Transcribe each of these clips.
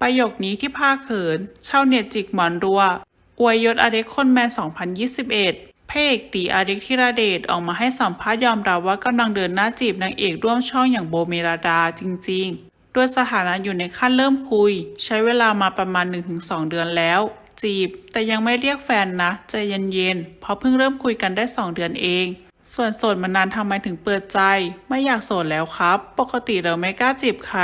ประโยคนี้ที่พาคเขินชาวเน็ตจิกหมอนรัว อวยยศอเด็กคนแมน 2021 เพเอกตีอาเด็กธีรเดชออกมาให้สัมภาษณ์ยอมรับว่ากำลังเดินหน้าจีบนางเอกร่วมช่องอย่างโบเมลดาจริงๆ ด้วยสถานะอยู่ในขั้นเริ่มคุย ใช้เวลามาประมาณ 1-2 เดือนแล้ว จีบ แต่ยังไม่เรียกแฟนนะใจเย็นๆเพราะเพิ่งเริ่มคุยกันได้ 2 เดือนเองส่วนโสดมานานทำไมถึงเปิดใจ ไม่อยากโสดแล้วครับ ปกติเราไม่กล้าจีบใคร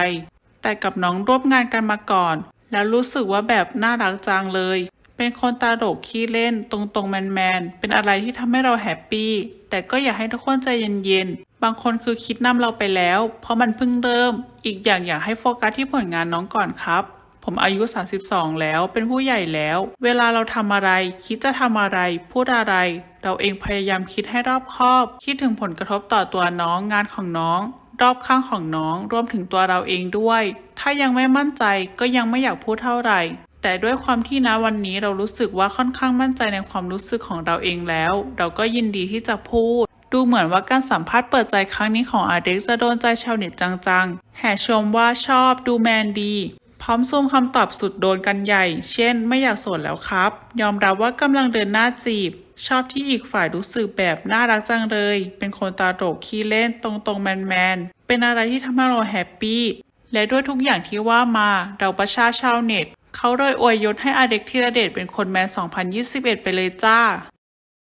แต่กับน้องร่วมงานกันมาก่อน แล้วรู้สึกว่าแบบน่ารักจังเลย เป็นคนตาโดกขี้เล่นตรงๆแมนๆเป็นอะไรที่ทำให้เราแฮปปี้แต่ก็อยากให้ทุกคนใจเย็นๆบางคนคือคิดนำเราไปแล้ว เพราะมันเพิ่งเริ่ม อีกอย่างอยากให้โฟกัสที่ผลงานน้องก่อนครับผมอายุ 32 แล้ว เป็นผู้ใหญ่แล้ว เวลาเราทำอะไร คิดจะทำอะไร พูดอะไร เราเองพยายามคิดให้รอบคอบ คิดถึงผลกระทบต่อตัวน้อง งานของน้อง รอบข้างของน้องรวมถึงตัวเราเองด้วย ถ้ายังไม่มั่นใจก็ยังไม่อยากพูดเท่าไหร่ แต่ด้วยความที่นะวันนี้เรารู้สึกว่าค่อนข้างมั่นใจในความรู้สึกของเราเองแล้ว เราก็ยินดีที่จะพูด ดูเหมือนว่าการสัมภาษณ์เปิดใจครั้งนี้ของอาเด็กจะโดนใจชาวเน็ตจังๆ แห่ชมว่าชอบดูแมนดีพร้อมซูมคำตอบสุดโดนกันใหญ่ เช่น ไม่อยากโสดแล้วครับ ยอมรับว่ากำลังเดินหน้าจีบ ชอบที่อีกฝ่ายรู้สึกแบบน่ารักจังเลย เป็นคนตาโตกขี้เล่นตรงๆแมนๆ เป็นอะไรที่ทำให้เราแฮปปี้ และด้วยทุกอย่างที่ว่ามาเราประชาชาวเน็ตเขาเลยอวยยศให้อาเด็กธีรเดชเป็นคนแมน 2021 ไปเลยจ้า